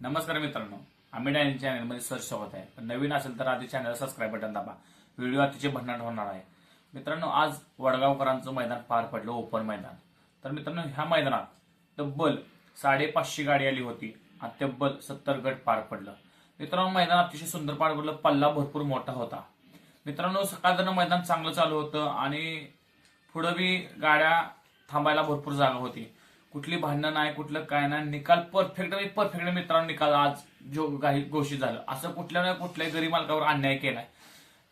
नमस्कार मित्रांनो आम्ही डायनिंग चॅनलमध्ये सर्च होत आहे. पण नवीन असेल तर आधी चॅनल सबस्क्राईब बटन दाबा. व्हिडिओ अतिशय भन्नाट होणार आहे. मित्रांनो आज वडगावकरांचं मैदान पार पडलं ओपन मैदान. तर मित्रांनो ह्या मैदानात तब्बल साडेपाचशे गाडी आली होती. आणि तब्बल सत्तर गट पार पडलं. मित्रांनो मैदान अतिशय सुंदर पार पडलं. पल्ला भरपूर मोठा होता. मित्रांनो सकाळचं मैदान चांगलं चालू होतं आणि पुढं बी गाड्या थांबायला भरपूर जागा होती. कुठली भांडणं नाही कुठलं काय नाही. निकाल परफेक्ट म्हणजे परफेक्ट मित्रांनो निकाल आज जो काही घोषित झालं. असं कुठल्या ना कुठल्याही गरीब मालकावर अन्याय केलाय.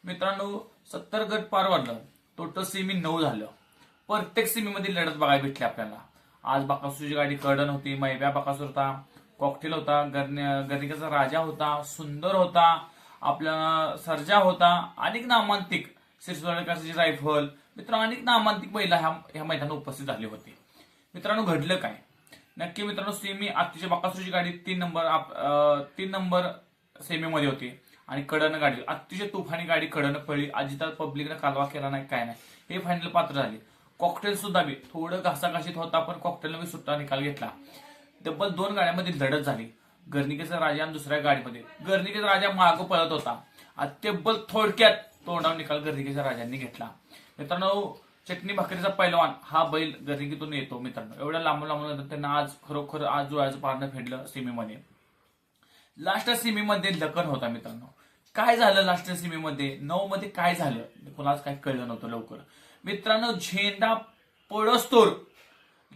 मित्रांनो सत्तर गट पार वाढलं. टोटल सेमी नऊ झालं. प्रत्येक सेमीमध्ये लढत बघायला भेटली आपल्याला. आज बाकासूरची गाडी कडन होती मैब्या बाकासूर होता कॉकटेल होता गर्निकाचा राजा होता सुंदर होता आपला सर्जा होता अनेक नामांतिक शिरसोडकरची रायफल. मित्र अनेक नामांतिक महिला ह्या ह्या मैदानात उपस्थित झाली होती. मित्रांनो घडलं काय? नक्की मित्रांनो सेमी आत्ताच्या बाकासूरची गाडी तीन नंबर आप- तीन नंबर सेमीमध्ये होती. आणि कडनं गाडी अतिशय तुफानी गाडी कडनं पडली अजितात पब्लिकनं कालवा केला नाही काय नाही. हे फायनल पात्र झाले. कॉकटेल सुद्धा बी थोडं घासाघाशीत होता पण कॉकटेलनं बी सुट्टा निकाल घेतला. तब्बल दोन गाड्यांमध्ये लढत झाली. गर्निकेचा राजा आणि दुसऱ्या गाडीमध्ये. गर्निकेचा राजा मागं पळत होता. आणि तब्बल थोडक्यात तोंडावर निकाल गर्निकेच्या राजांनी घेतला. मित्रांनो चटणी भाकरीचा पैलवान हा बैल गर्निकीतून येतो मित्रांनो. एवढ्या लांबून लांबून त्यांना आज खरोखर आज जुळाचं पारणं फेडलं सीमेमध्ये. लास्ट सेमीमध्ये लखन होता मित्रांनो. काय झालं लास्ट सेमीमध्ये? नऊ मध्ये काय झालं? कोणाच काय कळलं नव्हतं लवकर. मित्रांनो झेंडा पडस्तोर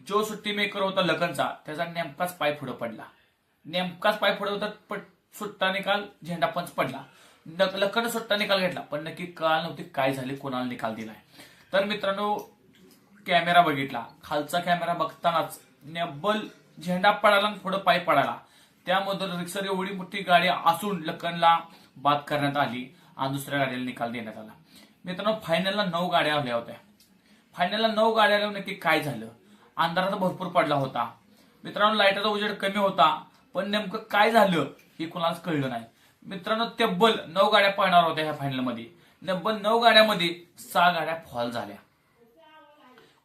जो सुट्टी मेकर होता लखनचा त्याचा नेमकाच पाय पुढे पडला. नेमकाच पाय पुढे होता सुट्टा निकाल झेंडा पंच पडला. लक- लखन सुट्टा निकाल घेतला पण नक्की कळाल नव्हती काय झाले कोणाला निकाल दिलाय. तर मित्रांनो कॅमेरा बघितला. खालचा कॅमेरा बघतानाच नेबल झेंडा पडायला आणि पुढे पाय पडायला. त्यामध्ये रिक्सर एवढी मोठी गाडी असून लखनला बाद करण्यात आली आणि दुसऱ्या गाडीला निकाल देण्यात आला. मित्रांनो फायनलला नऊ गाड्या आल्या होत्या. फायनलला नऊ गाड्या आल्या नक्की काय झालं? अंधारात भरपूर पडला होता. मित्रांनो लाईटाचा उजेड कमी होता. पण नेमकं काय झालं हे कुणालाच कळलं नाही. मित्रांनो तब्बल नऊ गाड्या पळणार होत्या ह्या फायनलमध्ये तब्बल नऊ गाड्यामध्ये सहा गाड्या फॉल झाल्या.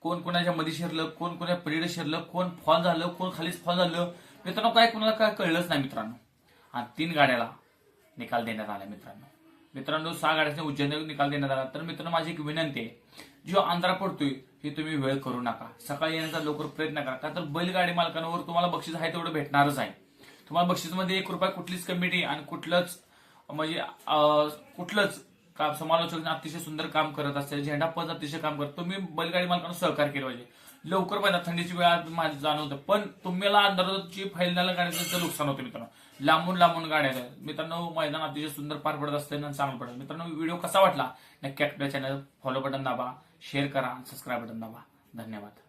कोण कोणाच्या मध्ये शिरलं कोण कोणा पलीकडे शिरलं कोण फॉल झालं कोण खालीच फॉल झालं. मित्रांनो काय कोणाला काय कळलंच नाही मित्रांनो. आणि तीन गाड्याला निकाल देण्यात आला मित्रांनो. मित्रांनो सहा गाड्याचा उज्जैन निकाल देण्यात आला. तर मित्रांनो माझी एक विनंती आहे जो अंधारा पडतोय हे तुम्ही वेळ करू नका. सकाळी येण्याचा लवकर प्रयत्न करा. का तर बैलगाडी मालकांवर तुम्हाला बक्षीस आहे तेवढं भेटणारच आहे. तुम्हाला बक्षीसमध्ये एक रुपया कुठलीच कमिटी आणि कुठलंच म्हणजे कुठलंच समालोचक अतिशय सुंदर काम करत असेल झेंडा पद अतिशय काम करत. तुम्ही बैलगाडी मालकांना सहकार केलं पाहिजे. लवकर पाहिजे थंडीची वेळ आज माझं जाणवतं. पण तुम्हाला अंधाराची फैलण्याला गाड्याचं नुकसान होतं मित्रांनो. लांबून लांबून गाड्या मित्रांनो मैदान अतिशय सुंदर पार पडत असते आणि चांगलं पडत मित्रांनो व्हिडिओ कसा वाटला? नक्की आपल्या चॅनल फॉलो बटन दाबा शेअर करा सबस्क्राईब बटन दाबा. धन्यवाद.